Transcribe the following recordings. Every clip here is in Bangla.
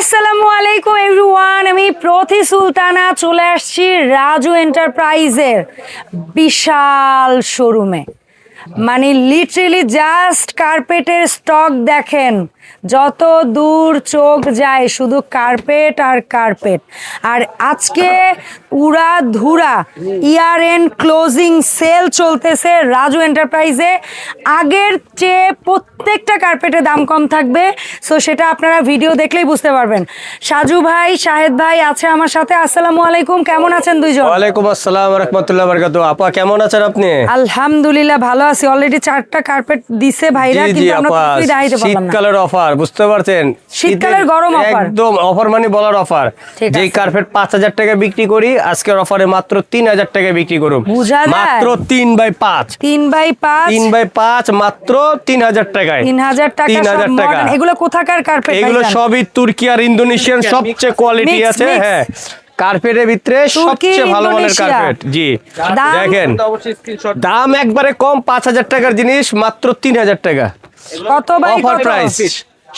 আসসালামু আলাইকুম এভরিওয়ান, আমি প্রতি সুলতানা চলে আসছি রাজু এন্টারপ্রাইজের বিশাল শোরুমে। মানে লিটারেলি জাস্ট কার্পেটের স্টক দেখেন যত দূর চোখ যায় শুধু কার্পেট আর কার্পেট। আর আজকে উড়া ধুরা ইয়ার এন্ড ক্লোজিং সেল চলতেছে রাজু এন্টারপ্রাইজে। আগের চেয়ে প্রত্যেকটা কার্পেটের দাম কম থাকবে সো সেটা আপনারা ভিডিও দেখলেই বুঝতে পারবেন। সাজু ভাই শাহেদ ভাই আছে আমার সাথে আসসালামু আলাইকুম কেমন আছেন দুইজন? ওয়ালাইকুম আসসালাম রহমতুল্লাহ বরকাত আপা কেমন আছেন আপনি? আলহামদুলিল্লাহ ভালো আছি। অলরেডি চারটা কার্পেট দিছে ভাইরা কিন্তু আমরা কিছুই দেখাইতে পারলাম না। শীতকালের অফার বুঝতে পারছেন? শীতকালের গরম offer। একদম অফার মানে বলার অফার আছে। কার্পেট পাঁচ হাজার টাকা বিক্রি করি আজকের অফারে মাত্র তিন হাজার টাকা বিক্রি করুন। মাত্র তিন বাই পাঁচ। তিন বাই পাঁচ। তিন বাই পাঁচ মাত্র তিন হাজার টাকায়। তিন হাজার টাকা তিন সব হাজার টাকা। এগুলো কোথাকার কার্পেট এগুলো সবই তুর্কি আর ইন্দোনেশিয়ান সবচেয়ে কোয়ালিটি আছে হ্যাঁ। কার্পেটের ভিতরে সবচেয়ে ভালো মানের কার্পেট জি। দেখেন দাম একবারে কম পাঁচ হাজার টাকার জিনিস মাত্র তিন হাজার টাকা। কত বাই অফার প্রাইস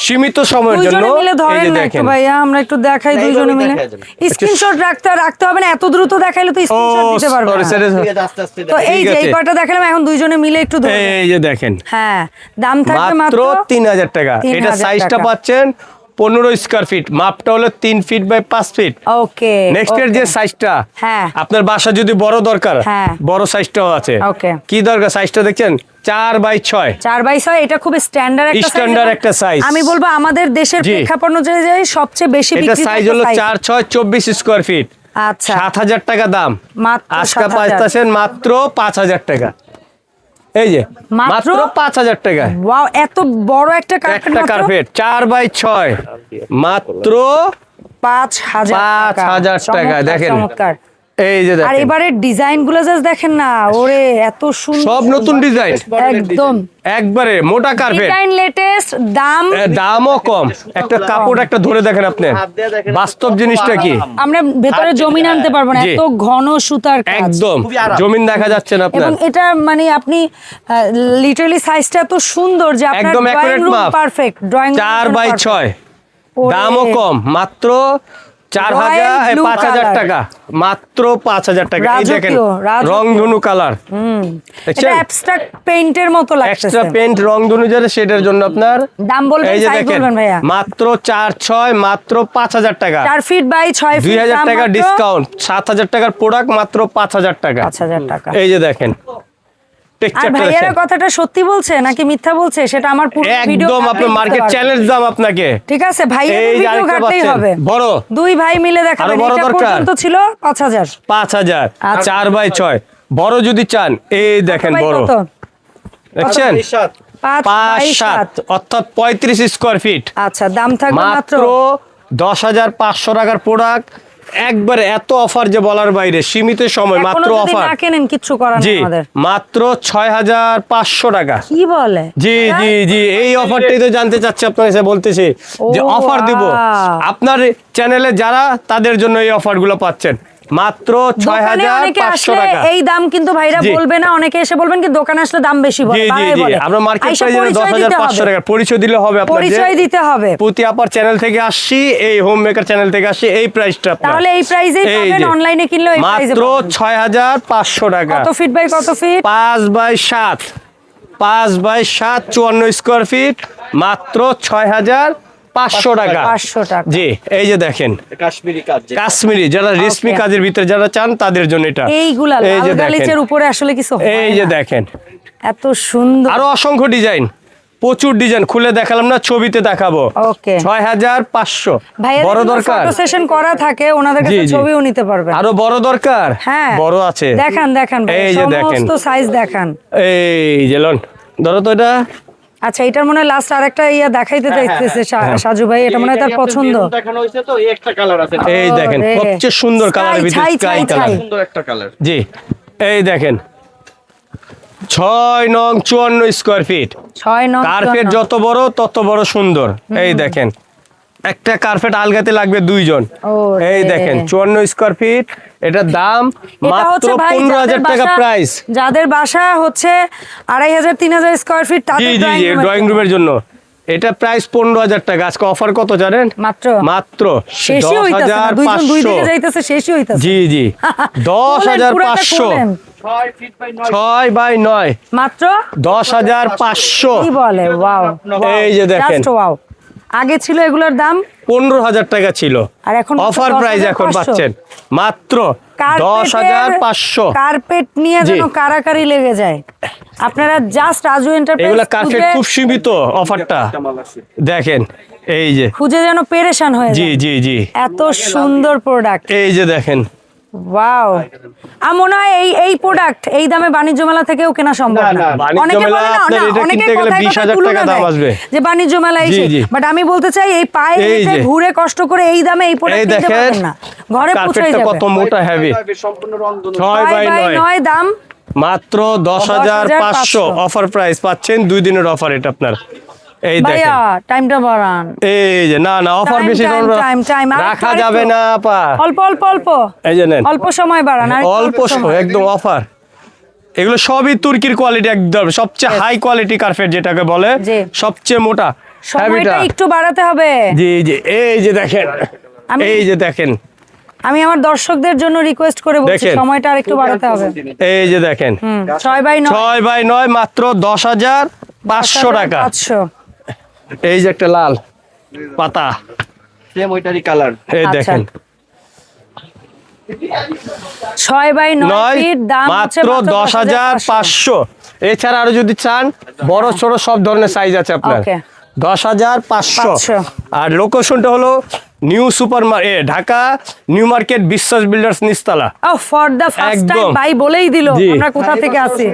সীমিত সময়ের জন্য। মিলে ধরেন একটু ভাইয়া আমরা একটু দেখাই দুইজনে মিলে। স্ক্রিনশট রাখতে রাখতে হবে না এত দ্রুত দেখাইলে তো স্ক্রিনশট দিতে পারবে না। তো এই যে এই। কয়টা দেখালাম এখন দুইজনে মিলে একটু ধরে। এই যে দেখেন। হ্যাঁ দাম থাকবে মাত্র মাত্র তিন হাজার টাকা। এটা সাইজটা টাকা। পাচ্ছেন পনেরো স্কোয়ার ফিট মাপটা হলো তিন ফিট বাই পাঁচ ফিট ওকে নেক্সট এর যে সাইজটা হ্যাঁ। আপনার বাসা যদি বড় দরকার হ্যাঁ। বড় সাইজটাও আছে। Okay. কি দরকার সাইজটা দেখছেন? চার বাই ছয়। চার বাই ছয় এটা খুব স্ট্যান্ডার্ড একটা size। আমি বলব আমাদের দেশের জি। প্রেক্ষাপট অনুযায়ী সবচেয়ে বেশি এটা সাইজ হলো চার ছয় চব্বিশ স্কোয়ার ফিট আচ্ছা। সাত হাজার টাকা দাম। মাত্র আজকে 7,000 পাইতেছেন মাত্র পাঁচ হাজার টাকা। এই যে মাত্র? মাত্র পাঁচ হাজার টাকা ওয়াও এত বড় একটা কার্পেট একটা কার্পেট চার বাই ছয় মাত্র পাঁচ হাজার পাঁচ টাকা। হাজার টাকা, দেখেন। চমৎকার এই যে আর এবারে ডিজাইনগুলো জাস্ট দেখেন না ওরে এত সুন্দর। সব নতুন ডিজাইন। একদম। একবারে মোটা কার্পেট ডিজাইন লেটেস্ট দাম দামও কম। একটা কাপড় একটা ধরে দেখেন আপনি। বাস্তব জিনিসটা কি? আমরা ভেতরে জমিন আনতে পারব না এত ঘন সুতার কাজ। একদম। জমিন দেখা যাচ্ছে না আপনার। এবং এটা মানে আপনি লিটারালি সাইজটা এত সুন্দর যে আপনার একদম। পারফেক্ট ড্রয়িং চার বাই ছয়। দামও কম। মাত্র চার হাজার পাঁচ হাজার টাকা। মাত্র পাঁচ হাজার টাকা। এই দেখেন। রংধনু কালার পেইন্টের মতো এক্সট্রা পেন্ট রংধনু যেটা সেটার জন্য আপনার দাম বলবেন এই যে দেখেন বলবেন ভাইয়া। মাত্র চার ছয় মাত্র পাঁচ হাজার টাকা। চার ফিট বাই ছয় দুই হাজার টাকা ডিসকাউন্ট সাত হাজার টাকার প্রোডাক্ট মাত্র পাঁচ হাজার টাকা। পাঁচ হাজার টাকা। এই যে দেখেন আর ভাইয়ারা কথাটা সত্যি বলছে নাকি মিথ্যা বলছে? সেটা আমার পুরো ভিডিও একদম আপনার মার্কেট চ্যালেঞ্জ দাম আপনাকে। ঠিক আছে ভাইয়ের ভিডিও ঘাটতেই হবে। বড়। দুই ভাই মিলে দেখাবেন। এটা পর্যন্ত ছিল আচ্ছা। চার বাই ছয়। বড় যদি চান এই দেখেন বড়। দেখছেন? পাঁচ সাত। অর্থাৎ পঁয়ত্রিশ স্কোয়ার ফিট আচ্ছা দাম থাকবে মাত্র মাত্র দশ হাজার পাঁচশো টাকার প্রোডাক্ট একবারে এত অফার যে বলার বাইরে সীমিত সময় মাত্র অফার। না কেনেন কিছু করার জি মাত্র ছয় হাজার পাঁচশো টাকা। কি বলে? জি জি জি এই অফারটাই তো জানতে চাচ্ছি আপনার কাছে বলতেছি যে অফার দিব। আপনার চ্যানেলে যারা তাদের জন্য এই অফারগুলো পাচ্ছেন। মাত্র ছয় হাজার পাঁচশো টাকা। এই দাম কিন্তু ভাইরা বলবে না অনেকে এসে বলবেন কি দোকানে আসলে দাম বেশি বলে। আমরা মার্কেট প্রাইস দশ পরিচয় হাজার পাঁচশো টাকা। পরিচয় দিলে হবে পরিচয় দিতে হবে। পুতি আপার চ্যানেল থেকে আসছি এই হোম মেকার চ্যানেল থেকে আসছি এই প্রাইসটা তাহলে এই প্রাইসেই এই পাবেন অনলাইনে কিনলে এই প্রাইসে মাত্র ছয় হাজার পাঁচশো টাকা। কত ফিট বাই কত ফিট পাঁচ বাই সাত। পাঁচ বাই সাত চুয়ান্ন স্কোয়ার ফিট মাত্র ছয় হাজার পাঁচশো টাকা। 500 টাকা। জি এই যে দেখেন কাশ্মীরি কাজ কাশ্মীরি যারা রেশমি কাজের ভিতরে যারা চান তাদের জন্য এটা। এইগুলা এই যে দেখেন। উপরে আসলে কিছু এই যে দেখেন। এত সুন্দর। আরও অসংখ্য ডিজাইন। প্রচুর ডিজাইন। খুলে দেখালাম না ছবিতে দেখাবো। ছয় হাজার পাঁচশো। বড় দরকার। ফটো সেশন করা থাকে ওনাদের কাছে জি, জি। ছবিও নিতে পারবেন। আরও বড় দরকার? হ্যাঁ। বড় আছে। দেখান দেখান এই যে দেখেন। সাইজ দেখান। এই যে লন ধরো তো এটা। আচ্ছা এটার মনে হয় লাস্ট আরেকটা ইয়া দেখাইতে চাইতেছে সা- সাজু ভাই এটা মনে হয় তার পছন্দ। দেখানো হয়েছে তো এই একটা কালার আছে। এই দেখেন। সবচেয়ে সুন্দর কালার ভিতরে স্কাই কালার। সুন্দর একটা কালার জি এই দেখেন। ছয় নং চুয়ান্ন স্কোয়ার ফিট ছয় নং কার্পেট। যত বড় তত বড় সুন্দর। এই দেখেন। একটা কার্পেট আলগাতে লাগবে দুইজন। এই দেখেন চুয়ান্ন স্কোয়ার ফিট এটার দাম মাত্র পনেরো হাজার টাকা প্রাইস যাদের বাসা হচ্ছে আড়াই হাজার তিন হাজার স্কোয়ার ফিট জি জি ড্রয়িং রুমের জন্য। এটা প্রাইস পনেরো হাজার টাকা। আজকে অফার কত জানেন? মাত্র। মাত্র। জি জি। দশ হাজার পাঁচশো। ছয় বাই নয়। মাত্র? দশ হাজার পাঁচশো। কি বলে? ওয়াও এই যে দেখেন। আগে ছিল এগুলোর দাম? পনেরো হাজার টাকা ছিল। আর এখন অফার প্রাইস এখন পাচ্ছেন। মাত্র দশ হাজার পাঁচশো। কার্পেট নিয়ে। যেন কারাকারি লেগে যায়। আপনারা জাস্ট রাজু এন্টারপ্রাইজ এগুলা কার্পেট খুব সীমিত অফারটা দেখেন এই যে। খুঁজে যেন পেরেশান হয়ে জি জি জি। এত সুন্দর প্রোডাক্ট এই যে দেখেন। ওয়াও মনে হয় এই এই প্রোডাক্ট এই দামে বাণিজ্য মেলা থেকেও কেনা সম্ভব না, অনেকে বলে না, আপনার না, এটা অনেকে গেলে কথায় 20,000 কথায় তুলনা টাকা দাম দেয় আসবে। যে বাণিজ্য মেলা এসে বাট আমি বলতে চাই এই পায়ে হেঁটে ঘুরে কষ্ট করে এই দামে এই প্রোডাক্ট কিনতে দেখেন পারবেন না। ঘরে পৌঁছে যাবে। কত মোটা হেভি সম্পূর্ণ রং দুনো ছয় ছয় বাই বাই নয়। নয় দাম। মাত্র দশ হাজার পাঁচশো 10,500 অফার প্রাইস পাচ্ছেন দুই দিনের অফার এটা আপনার। এই দেখেন। টাইমটা বাড়ান। এই যে না না অফার বেশি time, করব। না। time, time, আরেকটু, রাখা যাবে না আপা। অল্প অল্প অল্প। এই যে নেন। অল্প সময় বাড়ান অল্প সময়। সময় একদম অফার এগুলো সবই তুর্কির কোয়ালিটি একদম সবচেয়ে হাই কোয়ালিটি কার্পেট যেটাকে বলে সবচেয়ে মোটা। সময়টা একটু বাড়াতে হবে। জি জি এই যে দেখেন এই যে দেখেন। আমি আমার দর্শকদের জন্য রিকোয়েস্ট করে বলছি সময়টা আর একটু বাড়াতে হবে। এই যে দেখেন। হুম ছয় বাই নয়। ছয় বাই নয় মাত্র দশ হাজার পাঁচশো টাকা। পাঁচশো। এই যে একটা লাল পাতা। সেম ওইটারই কালার এই আচ্ছা। দেখেন। ছয় বাই নয় দাম মাত্র দশ হাজার পাঁচশো। এছাড়া আরও যদি চান বড় ছোট সব ধরনের সাইজ আছে আপনার. দশ হাজার পাঁচশো। আর লোকেশনটা হলো new super A Dhaka new market Biswas builders নিস্তালা for the first time একদম। ভাই বলেই দিল আমরা কোথা থেকে আছি?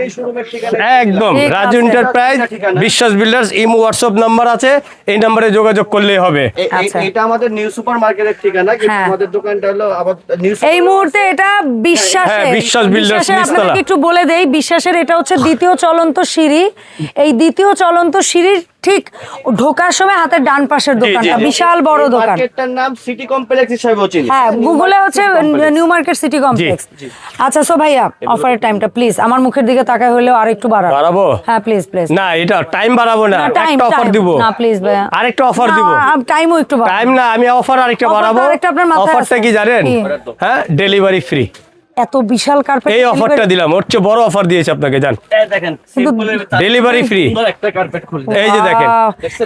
একদম। Raju enterprise Biswas builders imo WhatsApp number আছে। এই নাম্বারে যোগাযোগ করলেই হবে। আচ্ছা। এটা আমাদের নিউ সুপার মার্কেটের ঠিকানা কিন্তু হ্যাঁ। আমাদের দোকানটা হলো আবার এই মুহূর্তে এটা হ্যাঁ, বিশ্বাস বিশ্বাসের নিচতলা। আপনাদেরকে একটু বলে দেই বিশ্বাসের এটা হচ্ছে দ্বিতীয় চলন্ত সিঁড়ি। এই দ্বিতীয় চলন্ত সিঁড়ির ঠিক? ঢোকার সময় হাতের ডান পাশের দোকানটা বিশাল বড় দোকান। মার্কেটটার নাম সিটি কমপ্লেক্স হিসেবে চিনি। হ্যাঁ গুগলে হচ্ছে নিউ মার্কেট সিটি কমপ্লেক্স আচ্ছা সো ভাইয়া অফারের টাইমটা প্লিজ আমার মুখের দিকে তাকায় হলেও আর একটু বাড়াবো? হ্যাঁ প্লিজ প্লিজ না এটা টাইম বাড়াবো না। একটা অফার দিব। না, please ভাইয়া। আরেকটা অফার দিব। টাইমও একটু। টাইম না আমি অফার আরেকটা বাড়াবো। আরেকটা আপনার মাথায় অফারটা। কি জানেন? হ্যাঁ ডেলিভারি ফ্রি এত বিশাল কার্পেট এই অফারটা দিলাম। ওর চেয়ে বড় অফার দিয়েছে আপনাকে জান। দেখেন ডেলিভারি ফ্রি একটা কার্পেট এই যে দেখেন।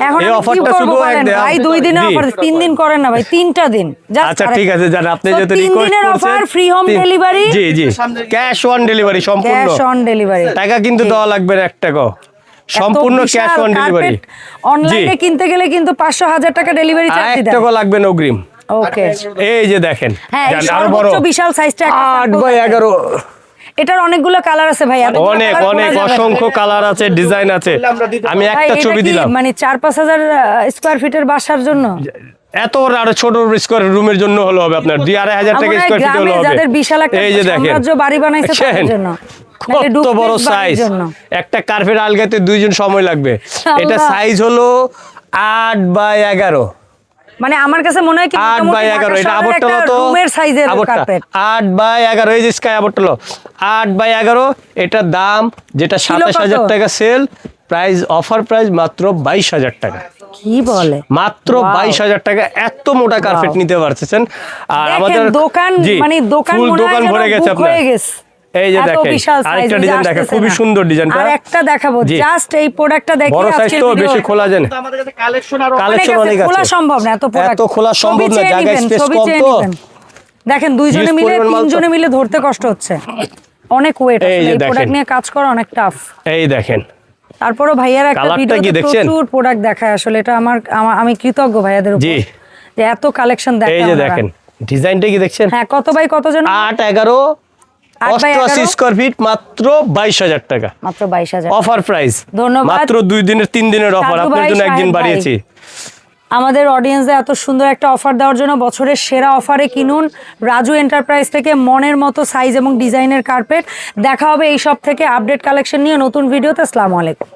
এখন এই অফারটা শুধু ভাই দুই দিনের জি। অফার তিন দিন করেন না ভাই তিনটা দিন। আচ্ছা ঠিক আছে জান আপনি যেহেতু তিন রিকোয়েস্ট দিনের করছেন অফার ফ্রি হোম ডেলিভারি জি জি। ক্যাশ অন ডেলিভারি সম্পূর্ণ। ক্যাশ অন ডেলিভারি টাকা কিন্তু দেওয়া লাগবে না এক টাকাও। সম্পূর্ণ ক্যাশ অন ডেলিভারি অনলাইনে কিনতে গেলে কিন্তু পাঁচশো হাজার টাকা ডেলিভারি চার্জ দিতে টাকা লাগবে না অগ্রিম। ওকে এই যে দেখেন হ্যাঁ বিশাল সাইজটা আট বাই এগারো। এটার অনেকগুলো কালার আছে ভাই অনেক অনেক। অসংখ্য কালার আছে ডিজাইন আছে। আমি একটা ছবি দিলাম। মানে চার পাঁচ হাজার স্কোয়ার ফিটের বাসার জন্য? এত আরও ছোট স্কোয়ার রুমের জন্য হলো হবে আপনার। দুই আড়াই হাজার আমার টাকা স্কোয়ার ফিট হলো হবে। যাদের বিশাল একটা এই যে দেখেন। বাড়ি বানাইছে তাদের দেখছেন? জন্য। কত বড় সাইজ একটা কার্পেট আলগাতে দুইজন সময় লাগবে। এটা সাইজ হলো আট বাই এগারো। মানে আমার কাছে মনে হয় কি আট বাই এগারো এটা আবরতলা তো? রুমের সাইজের কার্পেট আট বাই এগারো এই যে স্কাই আবরতলা। আট বাই এগারো এটার দাম যেটা সাতাশ কত? হাজার টাকা সেল প্রাইস অফার প্রাইস মাত্র বাইশ হাজার টাকা। কি বলে? মাত্র Wow. বাইশ হাজার টাকা এত মোটা কার্পেট নিতে পারতেছেন। আর আমাদের দোকান মানে দোকান দোকান ভরে গেছে আপনার। এই যে দেখেন আরেকটা ডিজাইন দেখেন খুবই সুন্দর ডিজাইনটা আর একটা দেখাবো জাস্ট এই প্রোডাক্টটা দেখে বড় সাইজ তো বেশি খোলা যায় না। আমাদের কাছে কালেকশন আর Collection অনেক আছে, খোলা সম্ভব না এত প্রোডাক্ট এত খোলা সম্ভব না, জায়গায় space কম তো। দেখেন দুইজনে মিলে পরিমাণ মাল তো। তিনজনে মিলে ধরতে কষ্ট হচ্ছে। অনেক ওয়েট এই প্রোডাক্ট নিয়ে কাজ করা অনেক টাফ এই দেখেন। তারপরও ভাইয়ার একটা? প্রচুর প্রোডাক্ট দেখায় আসলে এটা আমার আমি কৃতজ্ঞ ভাইয়াদের উপর। যে এত কালেকশন এই যে দেখেন ডিজাইনটা কি দেখছেন? হ্যাঁ কত বাই কত জন আট এগারো অষ্টআশি স্কোয়ার ফিট মাত্র বাইশ হাজার টাকা। মাত্র বাইশ হাজার। অফার প্রাইস ধন্যবাদ। মাত্র দুই দিনের তিন দিনের অফার সাধু আপনার জন্য একদিন বাড়িয়েছি আমাদের অডিয়েন্সে এত সুন্দর একটা অফার দেওয়ার জন্য বছরের সেরা অফারে কিনুন। রাজু এন্টারপ্রাইজ থেকে মনের মতো সাইজ এবং ডিজাইনের কার্পেট দেখা হবে এই সব থেকে আপডেট কালেকশন নিয়ে নতুন ভিডিওতে আসসালামু আলাইকুম।